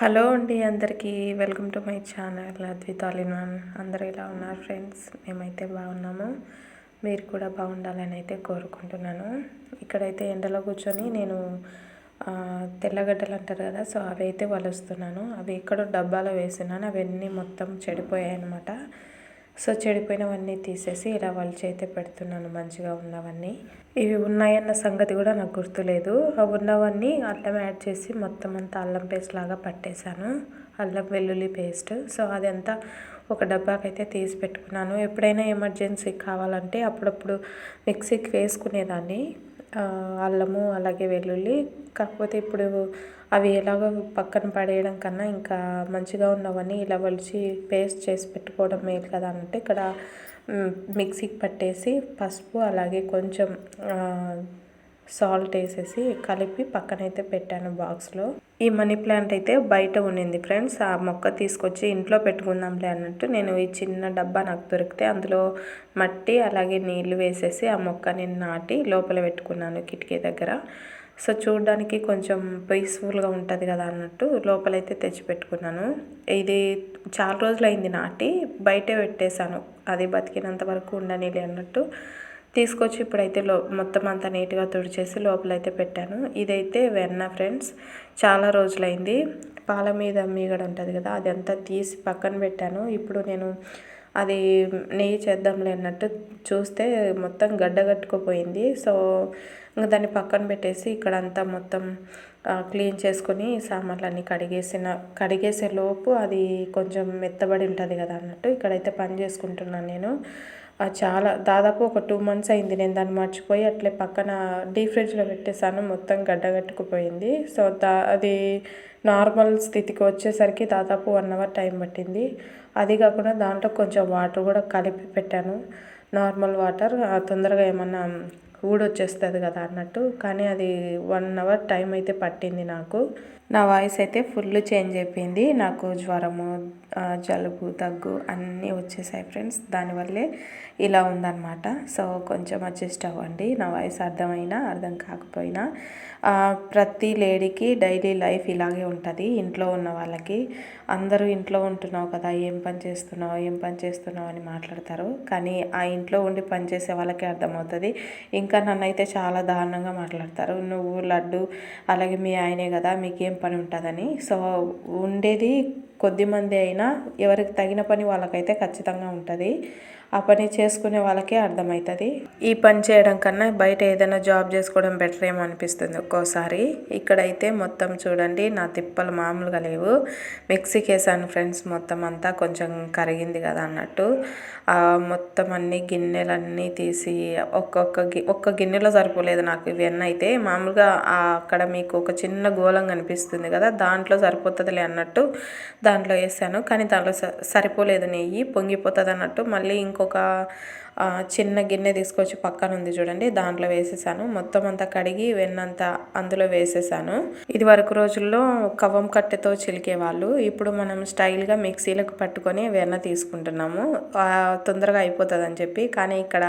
Hello అండి అందరికీ welcome to my channel Advitha అందరూ ఇలా ఉన్నారు ఫ్రెండ్స్? మేమైతే బాగున్నాము. మీరు కూడా బాగుండాలని అయితే కోరుకుంటున్నాను. ఇక్కడైతే ఎండలో కూర్చొని నేను తెల్లగడ్డలు అంటారు కదా సో అవి అయితే వలుస్తున్నాను. అవి ఎక్కడో డబ్బాలో వేసినాను. అవన్నీ మొత్తం చెడిపోయాయి అనమాట సో చెడిపోయినవన్నీ తీసేసి ఇలా వలిచి అయితే పెడుతున్నాను మంచిగా ఉన్నవన్నీ. ఇవి ఉన్నాయన్న సంగతి కూడా నాకు గుర్తులేదు. అవి ఉన్నవన్నీ అల్లం యాడ్ చేసి మొత్తం అంతా అల్లం పేస్ట్ లాగా పట్టేశాను. అల్లం వెల్లుల్లి పేస్ట్. సో అదంతా ఒక డబ్బాకైతే తీసి పెట్టుకున్నాను. ఎప్పుడైనా ఎమర్జెన్సీ కావాలంటే అప్పుడప్పుడు మిక్సీకి వేసుకునేదాన్ని. అల్లము అలాగే వెల్లుల్లి. కాకపోతే ఇప్పుడు అవి ఎలాగో పక్కన పడేయడం కన్నా ఇంకా మంచిగా ఉన్నవన్నీ ఇలా వలిచి పేస్ట్ చేసి పెట్టుకోవడం మేలు కదా అంటే ఇక్కడ మిక్సీకి పట్టేసి పసుపు అలాగే కొంచెం సాల్ట్ వేసేసి కలిపి పక్కనైతే పెట్టాను బాక్స్లో. ఈ మనీ ప్లాంట్ అయితే బయట ఉండింది ఫ్రెండ్స్. ఆ మొక్క తీసుకొచ్చి ఇంట్లో పెట్టుకుందాంలే అన్నట్టు నేను ఈ చిన్న డబ్బా నాకు దొరికితే అందులో మట్టి అలాగే నీళ్ళు వేసేసి ఆ మొక్క నేను నాటి లోపల పెట్టుకున్నాను కిటికీ దగ్గర. సో చూడడానికి కొంచెం పీస్ఫుల్గా ఉంటుంది కదా అన్నట్టు లోపలైతే తెచ్చిపెట్టుకున్నాను ఇది చాలా రోజులైంది నాటి బయటే పెట్టేశాను. అది బతికినంత వరకు ఉండనిలే అన్నట్టు తీసుకొచ్చి ఇప్పుడైతే లో మొత్తం అంతా నీట్గా తుడిచేసి లోపలైతే పెట్టాను. ఇదైతే వెన్న ఫ్రెండ్స్ చాలా రోజులైంది. పాల మీద మీగడ ఉంటుంది కదా అది అంతా తీసి పక్కన పెట్టాను. ఇప్పుడు నేను అది నెయ్యి చేద్దాంలే అన్నట్టు చూస్తే మొత్తం గడ్డ కట్టుకుపోయింది. సో ఇంకా దాన్ని పక్కన పెట్టేసి ఇక్కడ అంతా మొత్తం క్లీన్ చేసుకొని సామాన్లన్నీ కడిగేసిన కడిగేసే లోపు అది కొంచెం మెత్తబడి ఉంటుంది కదా అన్నట్టు ఇక్కడైతే పని చేసుకుంటున్నాను నేను. చాలా దాదాపు ఒక టూ మంత్స్ అయింది నేను దాన్ని మర్చిపోయి అట్లే పక్కన డీప్ ఫ్రిడ్జ్లో పెట్టేశాను మొత్తం గడ్డగట్టుకుపోయింది. సో దా అది నార్మల్ స్థితికి వచ్చేసరికి దాదాపు వన్ అవర్ టైం పట్టింది. అది కాకుండా దాంట్లో కొంచెం వాటర్ కూడా కలిపి పెట్టాను. నార్మల్ వాటర్ తొందరగా ఏమన్నా ఊడొచ్చేస్తుంది కదా అన్నట్టు. కానీ అది వన్ అవర్ టైం అయితే పట్టింది నాకు. నా వాయిస్ అయితే ఫుల్ చేంజ్ అయిపోయింది. నాకు జ్వరము జలుబు దగ్గు అన్నీ వచ్చేసాయి ఫ్రెండ్స్. దానివల్లే ఇలా ఉందన్నమాట. సో కొంచెం అడ్జస్ట్ అవ్వండి. నా వాయిస్ అర్థమైనా అర్థం కాకపోయినా ప్రతి లేడీకి డైలీ లైఫ్ ఇలాగే ఉంటుంది. ఇంట్లో ఉన్న వాళ్ళకి అందరూ ఇంట్లో ఉంటున్నావు కదా ఏం పని చేస్తున్నావు ఏం పని చేస్తున్నావు అని మాట్లాడతారు. కానీ ఆ ఇంట్లో ఉండి పని చేసే వాళ్ళకే అర్థమవుతుంది. ఇంకా నన్ను అయితే చాలా దారుణంగా మాట్లాడతారు. నువ్వు లడ్డు అలాగే మీ ఆయనే కదా మీకేం పని ఉంటుందని. సో ఉండేది కొద్ది మంది అయినా ఎవరికి తగిన పని వాళ్ళకైతే ఖచ్చితంగా ఉంటుంది. ఆ పని చేసుకునే వాళ్ళకే అర్థమవుతుంది ఈ పని చేయడం కన్నా బయట ఏదైనా జాబ్ చేసుకోవడం బెటర్ ఏమో అనిపిస్తుంది ఒక్కోసారి. ఇక్కడైతే మొత్తం చూడండి నా తిప్పలు మామూలుగా లేవు. మిక్సీకి వేసాను ఫ్రెండ్స్ మొత్తం అంతా కొంచెం కరిగింది కదా అన్నట్టు. మొత్తం అన్ని గిన్నెలన్నీ తీసి ఒక్కొక్క గి ఒక్క గిన్నెలో సరిపోలేదు నాకు ఇవన్నీ అయితే. మామూలుగా అక్కడ మీకు ఒక చిన్న గోళం కనిపిస్తుంది కదా దాంట్లో సరిపోతుందిలే అన్నట్టు. దాంట్లో వేసాను కానీ దాంట్లో సరిపోలేదు నెయ్యి పొంగిపోతుంది అన్నట్టు మళ్ళీ ఇంకొక చిన్న గిన్నె తీసుకొచ్చి పక్కన ఉంది చూడండి దాంట్లో వేసేసాను. మొత్తం అంతా కడిగి వెన్నంతా అందులో వేసేసాను. ఇది వరకు రోజుల్లో కవ్వం కట్టెతో చిలికేవాళ్ళు. ఇప్పుడు మనం స్టైల్గా మిక్సీలకు పట్టుకొని వెన్న తీసుకుంటున్నాము. తొందరగా అయిపోతుంది అని చెప్పి కానీ ఇక్కడ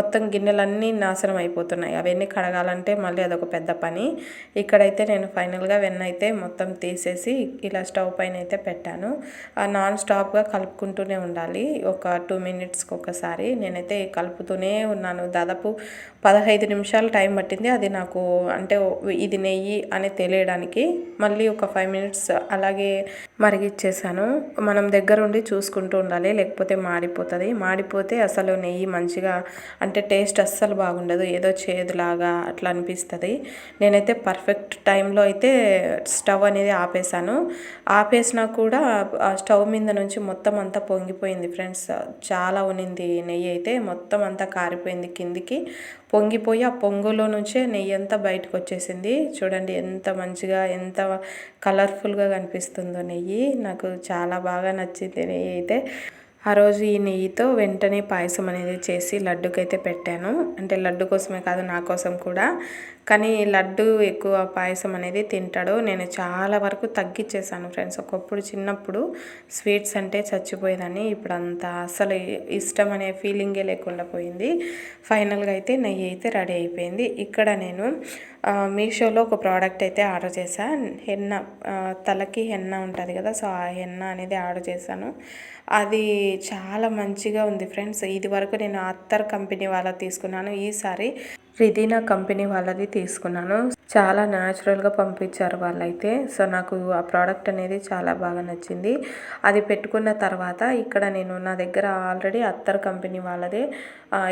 మొత్తం గిన్నెలన్నీ నాశనం అయిపోతున్నాయి. అవన్నీ కడగాలంటే మళ్ళీ అదొక పెద్ద పని. ఇక్కడైతే నేను ఫైనల్గా వెన్న అయితే మొత్తం తీసేసి ఇలా స్టవ్ పైన అయితే పెట్టాను. నాన్ స్టాప్గా కలుపుకుంటూనే ఉండాలి. ఒక టూ మినిట్స్కి ఒకసారి. నేనైతే అయితే కలుపుతూనే ఉన్నాను. దాదాపు పదహైదు నిమిషాలు టైం పట్టింది. అది నాకు అంటే ఇది నెయ్యి అని తెలియడానికి మళ్ళీ ఒక ఫైవ్ మినిట్స్ అలాగే మరిగిచ్చేసాను. మనం దగ్గరుండి చూసుకుంటూ ఉండాలి లేకపోతే మాడిపోతుంది. మాడిపోతే అసలు నెయ్యి మంచిగా అంటే టేస్ట్ అస్సలు బాగుండదు. ఏదో చేదులాగా అట్లా అనిపిస్తుంది. నేనైతే పర్ఫెక్ట్ టైంలో అయితే స్టవ్ అనేది ఆపేసాను. ఆపేసినా కూడా ఆ స్టవ్ మీద నుంచి మొత్తం అంతా పొంగిపోయింది ఫ్రెండ్స్. చాలా ఉనింది నెయ్యి అయితే. మొత్తం అంతా కారిపోయింది కిందికి. పొంగిపోయి ఆ పొంగులో నుంచే నెయ్యి అంతా బయటకు వచ్చేసింది చూడండి ఎంత మంచిగా ఎంత కలర్ఫుల్గా కనిపిస్తుందో నెయ్యి. నాకు చాలా బాగా నచ్చింది నెయ్యి అయితే. ఆ రోజు ఈ నెయ్యితో వెంటనే పాయసం అనేది చేసి లడ్డుకైతే పెట్టాను. అంటే లడ్డు కోసమే కాదు నా కోసం కూడా. కానీ లడ్డు ఎక్కువ పాయసం అనేది తింటాడు నేను చాలా వరకు తగ్గించేసాను ఫ్రెండ్స్. ఒకప్పుడు చిన్నప్పుడు స్వీట్స్ అంటే చచ్చిపోయేదాన్ని. ఇప్పుడు అంత అసలు ఇష్టం అనే ఫీలింగే లేకుండా పోయింది. ఫైనల్గా అయితే నెయ్యి అయితే రెడీ అయిపోయింది. ఇక్కడ నేను మీషోలో ఒక ప్రోడక్ట్ అయితే ఆర్డర్ చేశాను హెన్న తలకి హెన్న ఉంటుంది కదా సో ఆ హెన్న అనేది ఆర్డర్ చేశాను. అది చాలా మంచిగా ఉంది ఫ్రెండ్స్. ఇది వరకు నేను అత్తర్ కంపెనీ వాళ్ళది తీసుకున్నాను. ఈసారి రిదీనా కంపెనీ వాళ్ళది తీసుకున్నాను. చాలా న్యాచురల్గా పంపించారు వాళ్ళైతే. సో నాకు ఆ ప్రోడక్ట్ అనేది చాలా బాగా నచ్చింది. అది పెట్టుకున్న తర్వాత ఇక్కడ నేను నా దగ్గర ఆల్రెడీ అత్తర్ కంపెనీ వాళ్ళదే.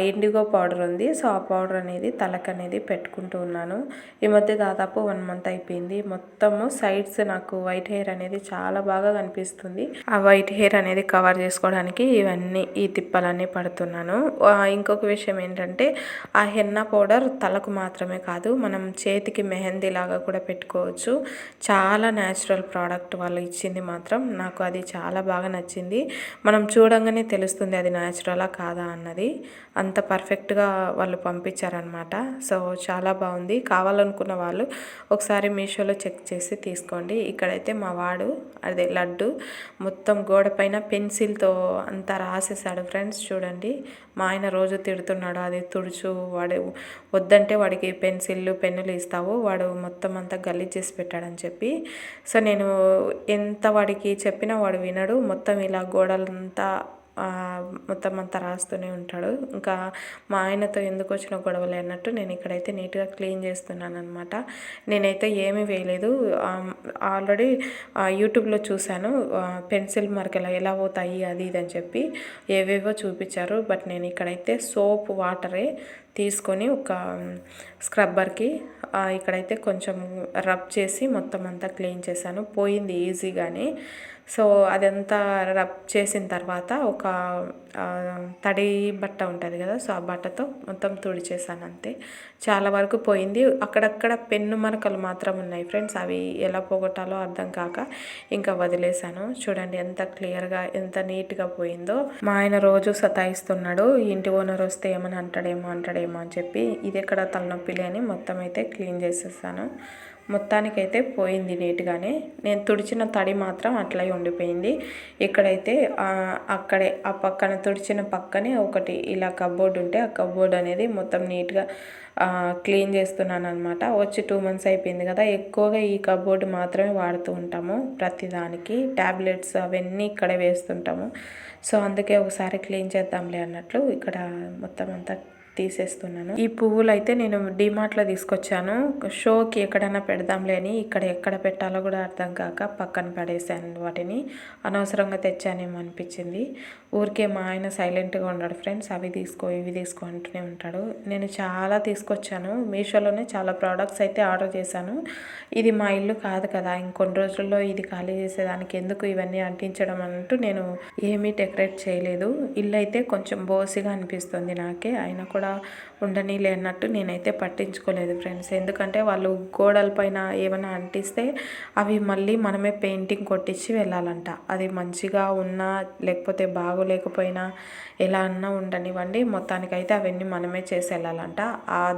ఇండిగో పౌడర్ ఉంది. సో ఆ పౌడర్ అనేది తలకు అనేది పెట్టుకుంటూ ఉన్నాను. ఈ మధ్య దాదాపు వన్ మంత్ అయిపోయింది. మొత్తము సైడ్స్ నాకు వైట్ హెయిర్ అనేది చాలా బాగా కనిపిస్తుంది. ఆ వైట్ హెయిర్ అనేది కవర్ చేసుకోవడానికి ఇవన్నీ ఈ తిప్పలన్నీ పడుతున్నాను. ఇంకొక విషయం ఏంటంటే ఆ హెన్న పౌడర్ తలకు మాత్రమే కాదు మనం చేతికి మెహందీ లాగా కూడా పెట్టుకోవచ్చు. చాలా న్యాచురల్ ప్రోడక్ట్ వాళ్ళు ఇచ్చింది మాత్రం. నాకు అది చాలా బాగా నచ్చింది. మనం చూడంగానే తెలుస్తుంది అది న్యాచురలా కాదా అన్నది. అంత పర్ఫెక్ట్గా వాళ్ళు పంపించారనమాట సో చాలా బాగుంది. కావాలనుకున్న వాళ్ళు ఒకసారి మీషోలో చెక్ చేసి తీసుకోండి. ఇక్కడైతే మా వాడు అదే లడ్డు మొత్తం గోడ పైన పెన్సిల్తో అంతా రాసేసాడు ఫ్రెండ్స్. చూడండి మా ఆయన రోజు తిడుతున్నాడు. అది తుడుచు వాడు వద్దంటే వాడికి పెన్సిళ్ళు పెన్నులు ఇస్తావు. వాడు మొత్తం అంతా గలీజ్ చేసి పెట్టాడని చెప్పి. సో నేను ఎంత వాడికి చెప్పినా వాడు వినడు. మొత్తం ఇలా గోడలంతా మొత్తం అంతా రాస్తూనే ఉంటాడు. ఇంకా మా ఆయనతో ఎందుకు వచ్చిన గొడవలు అన్నట్టు నేను ఇక్కడైతే నీట్గా క్లీన్ చేస్తున్నాను అనమాట నేనైతే ఏమీ వేయలేదు. ఆల్రెడీ యూట్యూబ్లో చూశాను. పెన్సిల్ మార్కెలా ఎలా పోతాయి అది ఇది అని చెప్పి ఏవేవో చూపించారు. బట్ నేను ఇక్కడైతే సోప్ వాటరే తీసుకొని ఒక స్క్రబ్బర్కి ఇక్కడైతే కొంచెం రబ్ చేసి మొత్తం అంతా క్లీన్ చేశాను. పోయింది ఈజీగానే. సో అదంతా రబ్ చేసిన తర్వాత ఒక తడి బట్ట ఉంటుంది కదా సో ఆ బట్టతో మొత్తం తుడిచేసాను అంతే. చాలా వరకు పోయింది. అక్కడక్కడ పెన్ను మరకలు మాత్రం ఉన్నాయి ఫ్రెండ్స్. అవి ఎలా పోగొట్టాలో అర్థం కాక ఇంకా వదిలేశాను చూడండి ఎంత క్లియర్గా ఎంత నీట్గా పోయిందో. మా ఆయన రోజు సతాయిస్తున్నాడు ఇంటి ఓనర్ వస్తే ఏమని అంటాడేమో అంటాడేమో అని చెప్పి. ఇది ఎక్కడ తలనొప్పి లేని మొత్తం అయితే క్లీన్ చేసేసాను. మొత్తానికైతే పోయింది నీట్గానే. నేను తుడిచిన తడి మాత్రం అట్లే ఉండిపోయింది. ఇక్కడైతే అక్కడే ఆ పక్కన తుడిచిన పక్కనే ఒకటి ఇలా కబోర్డ్ ఉంటే ఆ కబోర్డ్ అనేది మొత్తం నీట్గా క్లీన్ చేస్తున్నాను అనమాట వచ్చి టూ మంత్స్ అయిపోయింది కదా ఎక్కువగా ఈ కబోర్డ్ మాత్రమే వాడుతూ ఉంటాము ప్రతిదానికి. ట్యాబ్లెట్స్ అవన్నీ ఇక్కడే వేస్తుంటాము. సో అందుకే ఒకసారి క్లీన్ చేద్దాంలే అన్నట్లు ఇక్కడ మొత్తం అంతా తీసేస్తున్నాను. ఈ పువ్వులు అయితే నేను డిమార్ట్లో తీసుకొచ్చాను. షోకి ఎక్కడైనా పెడదాంలే అని ఇక్కడ ఎక్కడ పెట్టాలో కూడా అర్థం కాక పక్కన పడేసాను వాటిని. అనవసరంగా తెచ్చానేమో అనిపించింది. ఊరికే మా ఆయన సైలెంట్గా ఉన్నాడు ఫ్రెండ్స్. అవి తీసుకో ఇవి తీసుకో అంటూనే ఉంటాడు. నేను చాలా తీసుకొచ్చాను. మీషోలోనే చాలా ప్రోడక్ట్స్ అయితే ఆర్డర్ చేశాను. ఇది మా ఇల్లు కాదు కదా. ఇంకొన్ని రోజుల్లో ఇది ఖాళీ చేసేదానికి ఎందుకు ఇవన్నీ అంటించడం అంటూ నేను ఏమీ డెకరేట్ చేయలేదు. ఇల్లు అయితే కొంచెం బోసిగా అనిపిస్తుంది నాకే. అయినా కూడా కూడా ఉండనీలే అన్నట్టు నేనైతే పట్టించుకోలేదు ఫ్రెండ్స్. ఎందుకంటే వాళ్ళు గోడలపైన ఏమైనా అంటిస్తే అవి మళ్ళీ మనమే పెయింటింగ్ కొట్టించి వెళ్ళాలంట. అది మంచిగా ఉన్నా లేకపోతే బాగోలేకపోయినా ఎలా అన్నా ఉండనివ్వండి. మొత్తానికైతే అవన్నీ మనమే చేసి వెళ్ళాలంట.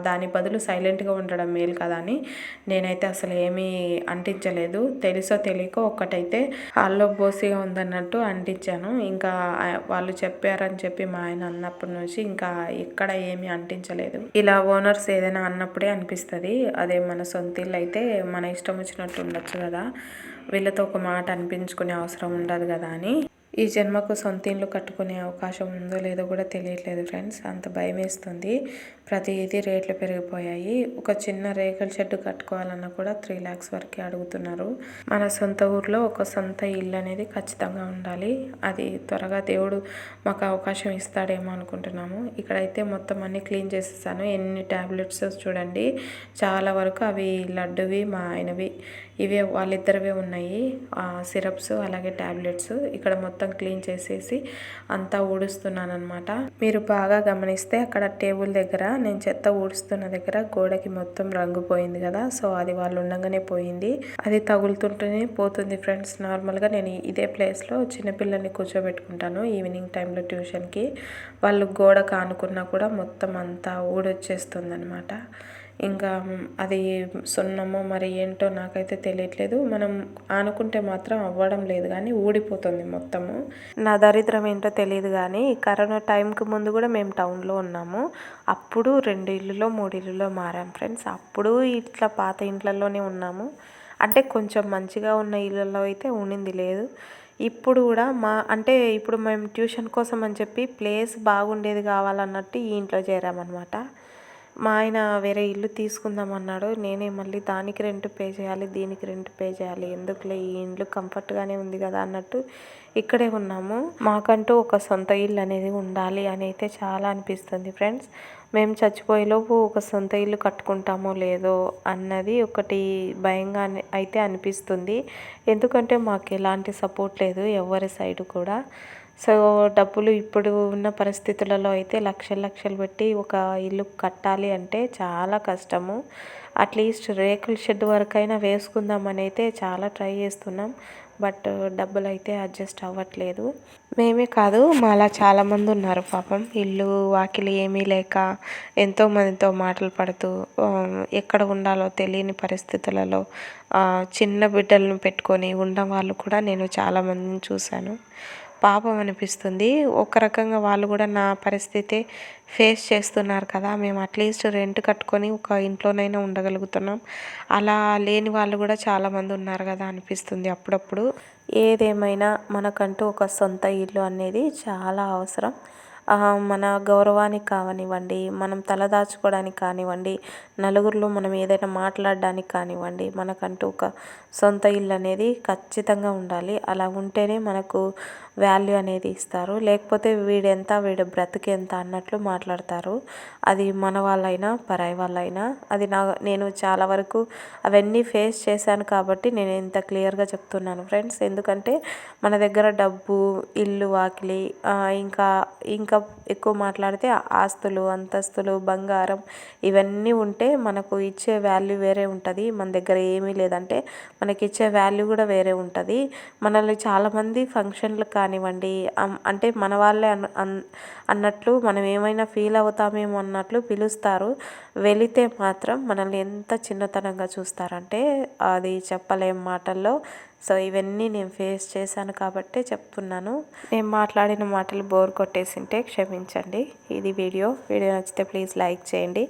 దాని బదులు సైలెంట్గా ఉండడం మేలు కదా అని నేనైతే అసలు ఏమీ అంటించలేదు. తెలుసో తెలియకో ఒక్కటైతే హాల్లో బోసిగా ఉందన్నట్టు అంటించాను. ఇంకా వాళ్ళు చెప్పారని చెప్పి మా ఆయన అన్నప్పటి నుంచి ఇంకా ఎక్కడ ఏమీ అంటించలేదు. ఇలా ఓనర్స్ ఏదైనా అన్నప్పుడే అనిపిస్తుంది. అదే మన సొంత ఇల్లు అయితే మన ఇష్టం వచ్చినట్టు ఉండొచ్చు కదా. వీళ్ళతో ఒక మాట అనిపించుకునే అవసరం ఉండదు కదా అని. ఈ జన్మకు సొంత ఇల్లు కట్టుకునే అవకాశం ఉందో లేదో కూడా తెలియట్లేదు ఫ్రెండ్స్. అంత భయం వేస్తుంది ప్రతిదీ రేట్లు పెరిగిపోయాయి. ఒక చిన్న రేకుల షెడ్ కట్టుకోవాలన్నా కూడా త్రీ ల్యాక్స్ వరకే అడుగుతున్నారు. మన సొంత ఊర్లో ఒక సొంత ఇల్లు అనేది ఖచ్చితంగా ఉండాలి. అది త్వరగా దేవుడు మాకు అవకాశం ఇస్తాడేమో అనుకుంటున్నాము. ఇక్కడైతే మొత్తం అన్ని క్లీన్ చేసేసాను. ఎన్ని ట్యాబ్లెట్స్ చూడండి. చాలా వరకు అవి లడ్డువి మా ఆయనవి ఇవే వాళ్ళిద్దరివే ఉన్నాయి. సిరప్స్ అలాగే ట్యాబ్లెట్స్ ఇక్కడ మొత్తం క్లీన్ చేసేసి అంతా ఊడుస్తున్నాను అనమాట మీరు బాగా గమనిస్తే అక్కడ టేబుల్ దగ్గర నేను చెత్త ఊడుస్తున్న దగ్గర గోడకి మొత్తం రంగు పోయింది కదా సో అది వాళ్ళు ఉండగానే పోయింది. అది తగులుతుంటేనే పోతుంది ఫ్రెండ్స్. నార్మల్గా నేను ఇదే ప్లేస్లో చిన్నపిల్లల్ని కూర్చోబెట్టుకుంటాను ఈవినింగ్ టైంలో ట్యూషన్కి. వాళ్ళు గోడ కానుకున్నా కూడా మొత్తం అంతా ఊడొచ్చేస్తుంది అనమాట ఇంకా అది సున్నమో మరి ఏంటో నాకైతే తెలియట్లేదు. మనం ఆనుకుంటే మాత్రం అవ్వడం లేదు కానీ ఊడిపోతుంది మొత్తము. నా దరిద్రం ఏంటో తెలియదు కానీ కరోనా టైంకి ముందు కూడా మేము టౌన్లో ఉన్నాము. అప్పుడు రెండు ఇల్లులో మూడు ఇల్లులో మారాం ఫ్రెండ్స్. అప్పుడు ఇట్లా పాత ఇంట్లలోనే ఉన్నాము. అంటే కొంచెం మంచిగా ఉన్న ఇళ్ళలో అయితే ఉండింది లేదు. ఇప్పుడు కూడా మా అంటే ఇప్పుడు మేము ట్యూషన్ కోసం అని చెప్పి ప్లేస్ బాగుండేది కావాలన్నట్టు ఈ ఇంట్లో చేరామన్నమాట. మా ఆయన వేరే ఇల్లు తీసుకుందాం అన్నాడు నేనే మళ్ళీ దానికి రెంట్ పే చేయాలి దీనికి రెంట్ పే చేయాలి. ఎందుకులే ఈ ఇల్లు కంఫర్ట్గానే ఉంది కదా అన్నట్టు ఇక్కడే ఉన్నాము. మాకంటూ ఒక సొంత ఇల్లు అనేది ఉండాలి అని అయితే చాలా అనిపిస్తుంది ఫ్రెండ్స్. మేము చచ్చిపోయేలోపు ఒక సొంత ఇల్లు కట్టుకుంటామో లేదో అన్నది ఒకటి భయంగా అయితే అనిపిస్తుంది. ఎందుకంటే మాకు ఎలాంటి సపోర్ట్ లేదు ఎవరి సైడ్ కూడా. సో డబ్బులు ఇప్పుడు ఉన్న పరిస్థితులలో అయితే లక్షలు లక్షలు పెట్టి ఒక ఇల్లు కట్టాలి అంటే చాలా కష్టము. అట్లీస్ట్ రేకుల షెడ్ వరకైనా వేసుకుందామని అయితే చాలా ట్రై చేస్తున్నాం. బట్ డబ్బులు అయితే అడ్జస్ట్ అవ్వట్లేదు. మేమే కాదు మాలా చాలామంది ఉన్నారు పాపం. ఇల్లు వాకిలి ఏమీ లేక ఎంతో మందితో మాటలు పడుతూ ఎక్కడ ఉండాలో తెలియని పరిస్థితులలో చిన్న బిడ్డలను పెట్టుకొని ఉన్న వాళ్ళు కూడా నేను చాలామందిని చూశాను. పాపం అనిపిస్తుంది. ఒక రకంగా వాళ్ళు కూడా నా పరిస్థితి ఫేస్ చేస్తున్నారు కదా. మేము అట్లీస్ట్ రెంట్ కట్టుకొని ఒక ఇంట్లోనైనా ఉండగలుగుతున్నాం. అలా లేని వాళ్ళు కూడా చాలామంది ఉన్నారు కదా అనిపిస్తుంది అప్పుడప్పుడు. ఏదేమైనా మనకంటూ ఒక సొంత ఇల్లు అనేది చాలా అవసరం. మన గౌరవానికి కావనివ్వండి మనం తలదాచుకోవడానికి కానివ్వండి నలుగురిలో మనం ఏదైనా మాట్లాడడానికి కానివ్వండి మనకంటూ ఒక సొంత ఇల్లు అనేది ఖచ్చితంగా ఉండాలి. అలా ఉంటేనే మనకు వాల్యూ అనేది ఇస్తారు. లేకపోతే వీడెంత వీడు బ్రతికెంత అన్నట్లు మాట్లాడతారు. అది మన వాళ్ళైనా పరాయి వాళ్ళైనా. అది నా నేను చాలా వరకు అవన్నీ ఫేస్ చేశాను కాబట్టి నేను ఇంత క్లియర్గా చెప్తున్నాను ఫ్రెండ్స్ ఎందుకంటే మన దగ్గర డబ్బు ఇల్లు వాకిలి ఇంకా ఇంకా ఎక్కువ మాట్లాడితే ఆస్తులు అంతస్తులు బంగారం ఇవన్నీ ఉంటే మనకు ఇచ్చే వాల్యూ వేరే ఉంటుంది. మన దగ్గర ఏమీ లేదంటే మనకి ఇచ్చే వాల్యూ కూడా వేరే ఉంటుంది. మనల్ని చాలామంది ఫంక్షన్లకు కానివ్వండి అంటే మన వాళ్ళే అన్ అన్నట్లు మనం ఏమైనా ఫీల్ అవుతామేమో అన్నట్లు పిలుస్తారు. వెళితే మాత్రం మనల్ని ఎంత చిన్నతనంగా చూస్తారంటే అది చెప్పలేం మాటల్లో సో ఇవన్నీ నేను ఫేస్ చేశాను కాబట్టే చెప్తున్నాను. నేను మాట్లాడిన మాటలు బోర్ కొట్టేసింటే క్షమించండి. ఇది వీడియో. వీడియో నచ్చితే ప్లీజ్ లైక్ చేయండి.